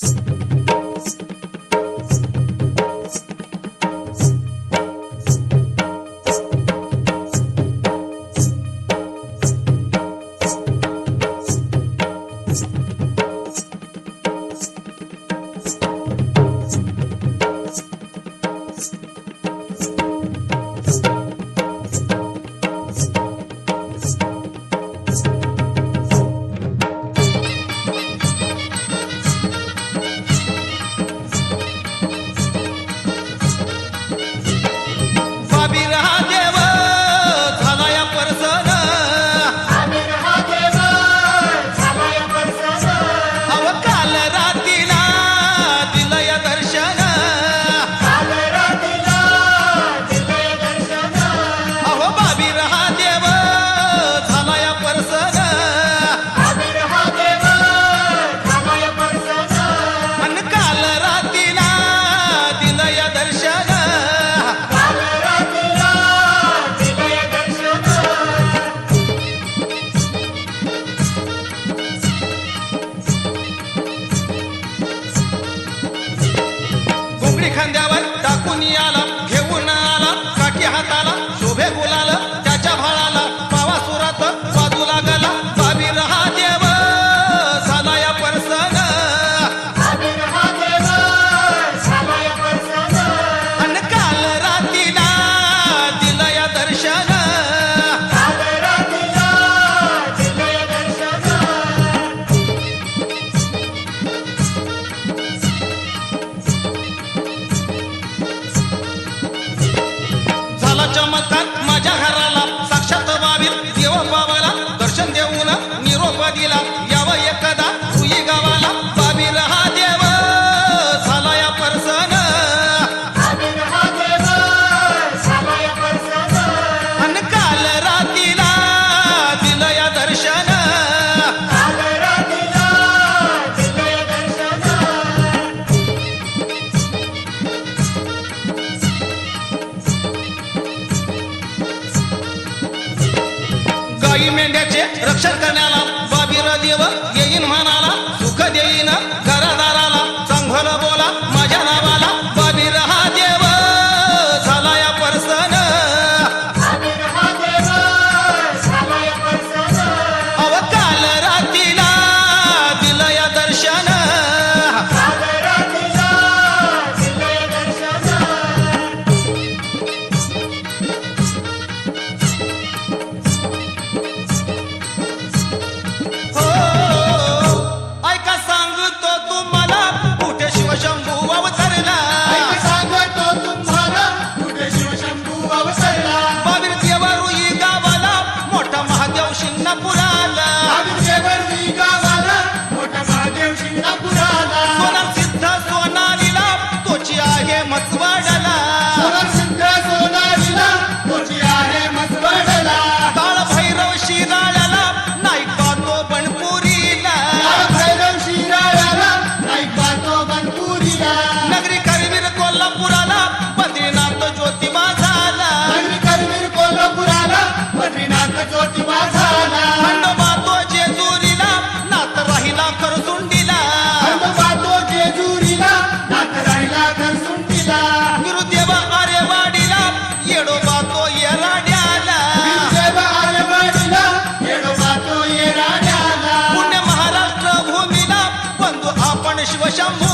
Podcast. गाई मेंढ्याचे रक्षण करण्याला बाबीरा देव येईन म्हणा. 我想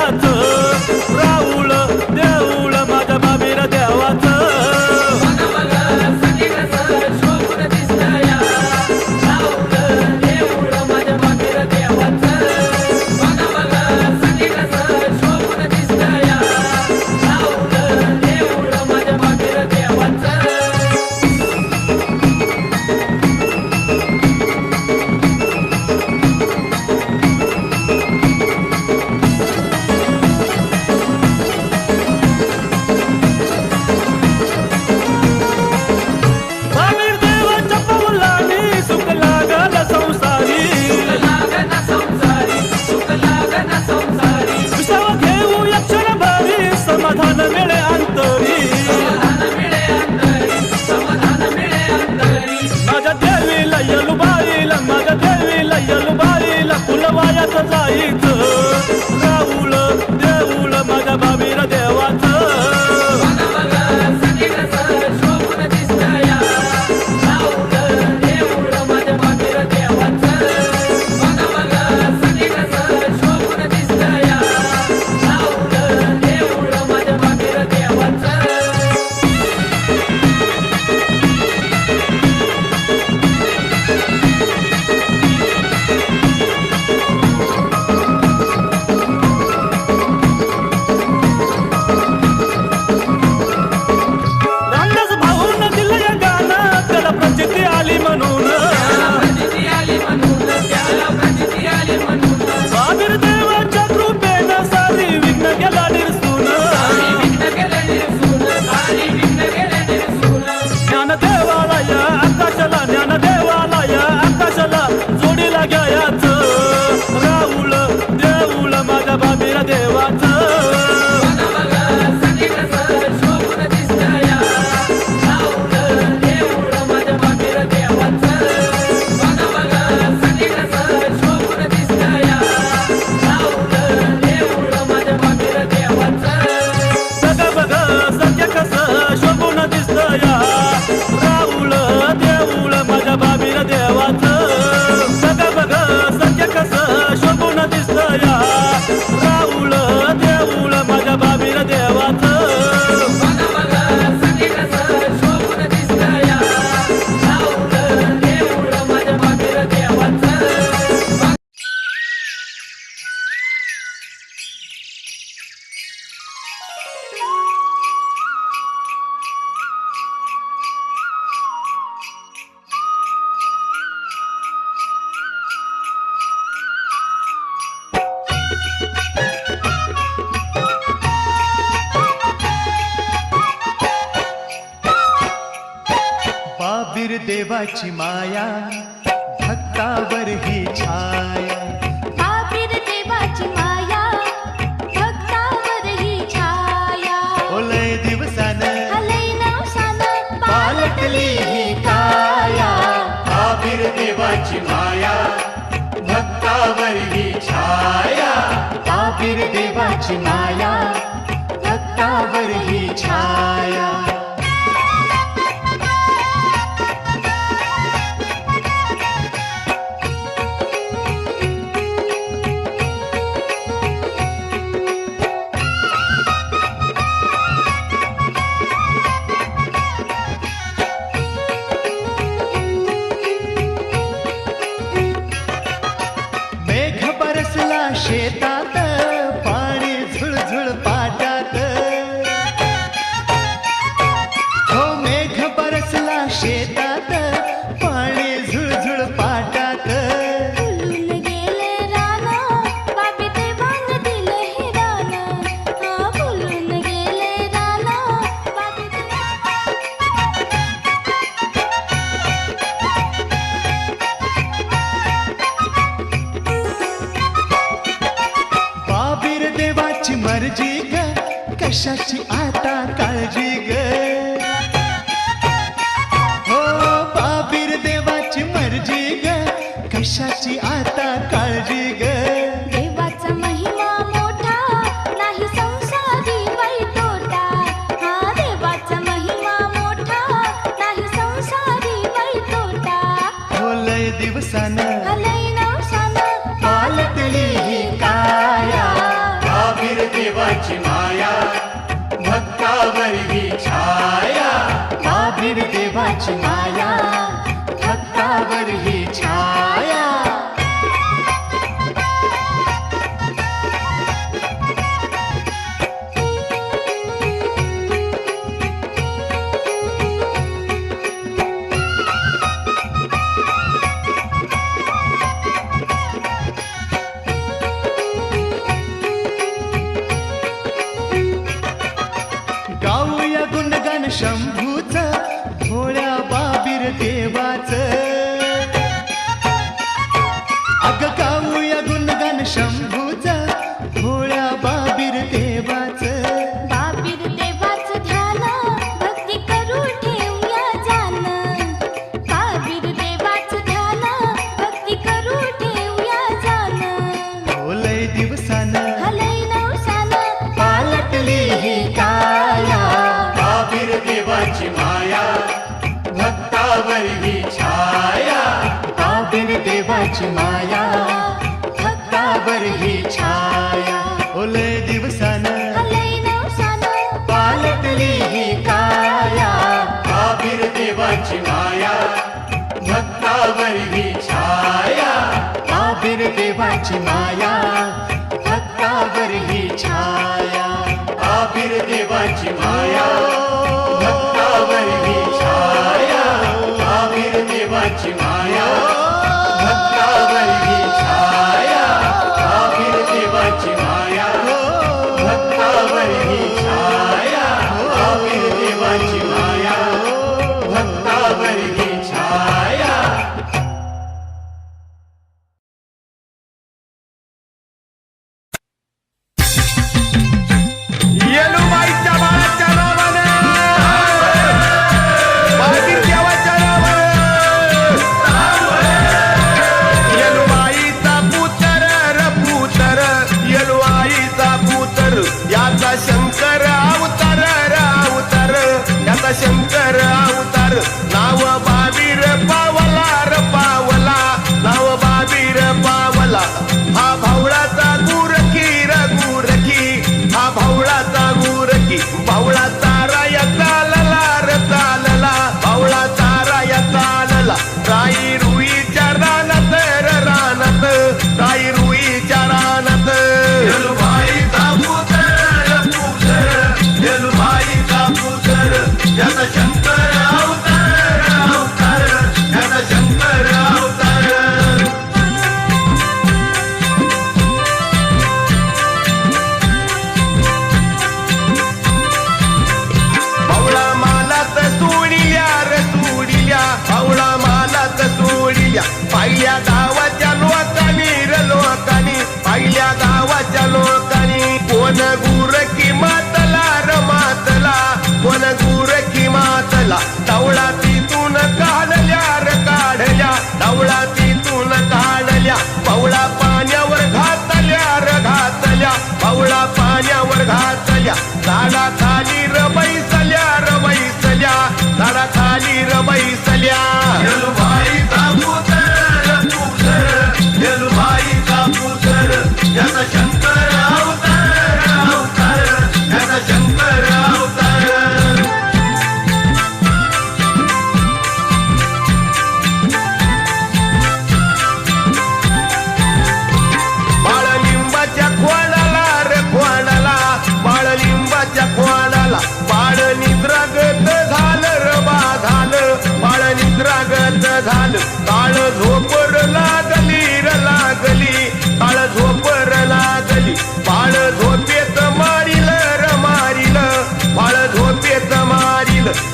Hayatım देवाची माया भक्तावर ही छाया. बाबीर देवाची माया भक्तावर छाया. ओलय दिवसान हलय ही काया बाबीर देवाची माया भक्तावर छाया. बाबीर देवाची माया भक्तावर ही छाया. cheta शंभ दिवसान. पालटली ही काया. आबिर देवाची माया. भक्तावर ही छाया. आबिर देवाची माया. भक्तावर छाया. आबिर देवाची माया. Yanacak झाडा खाली रबई सल्या रबई सल्या. झाडा खाली रबई सल्या.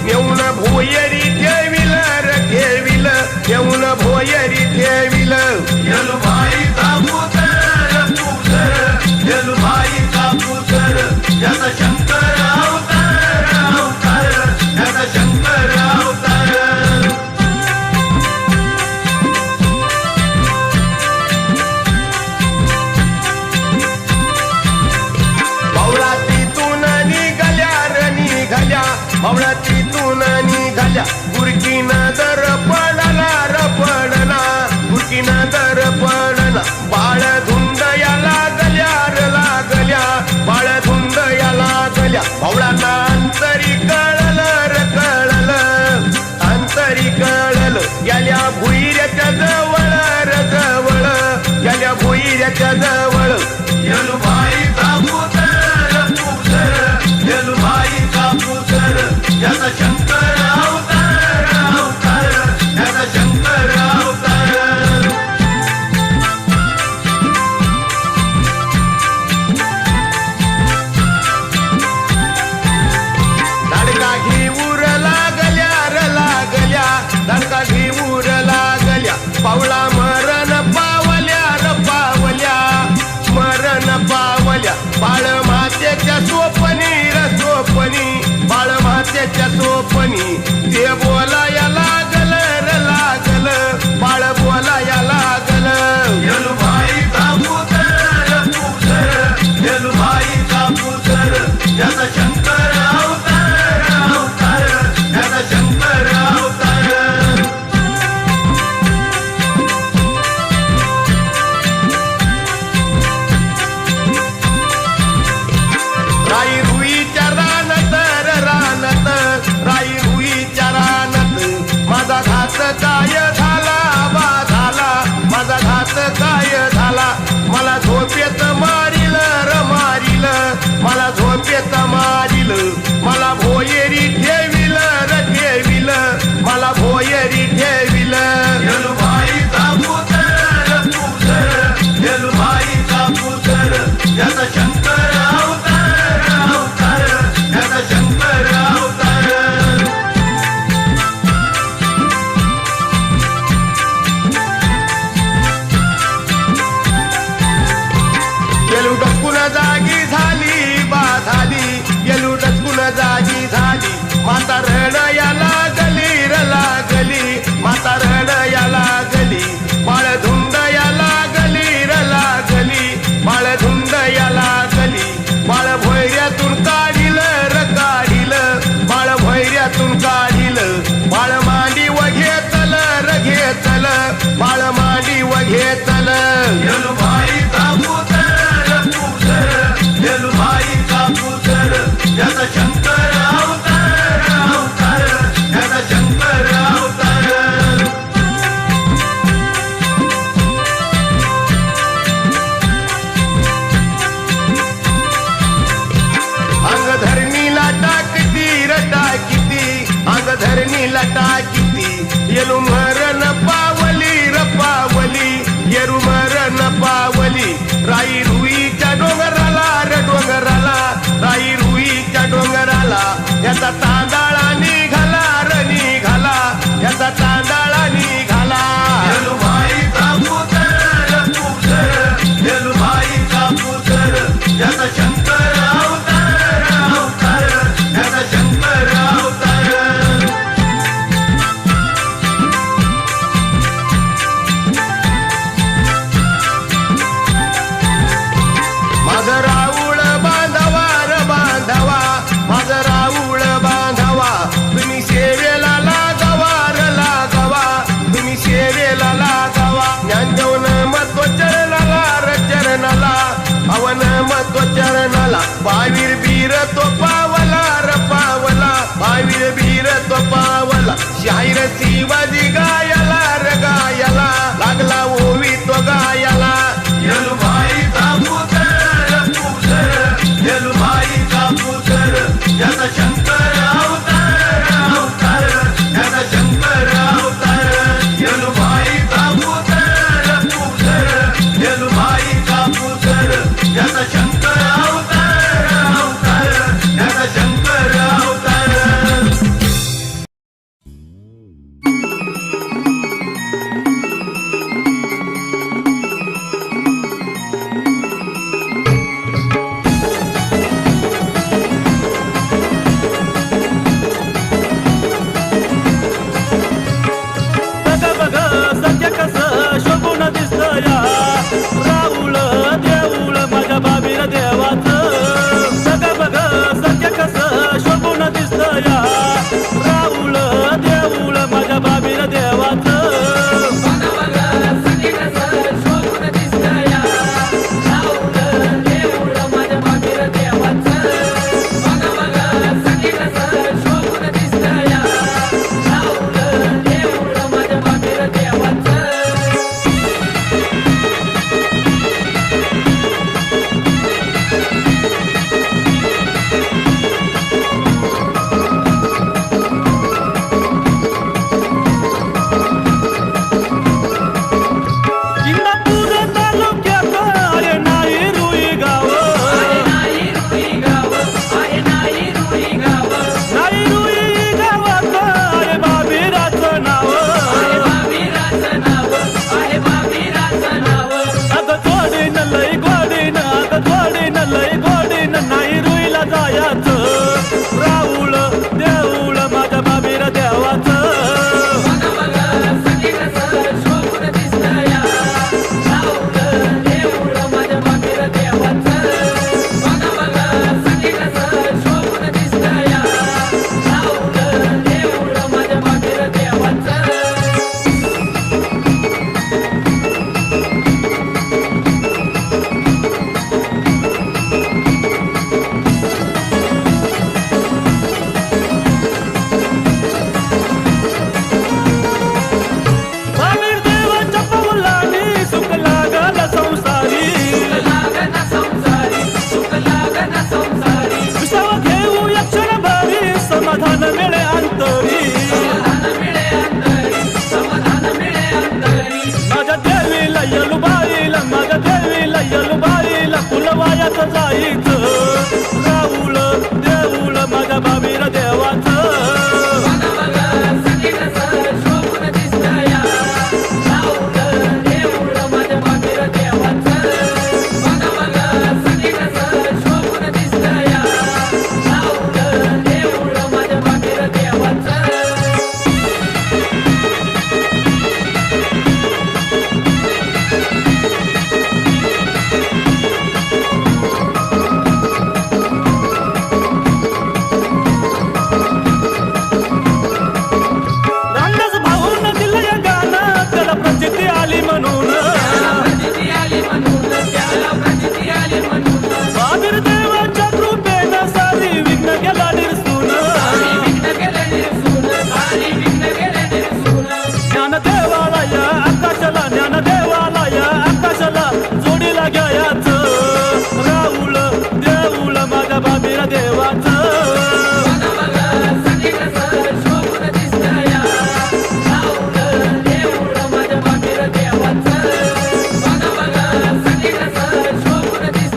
येऊन भोयरी ठेविल रे ठेविल येऊन भोयरी 皆さんちゃん Я 在肩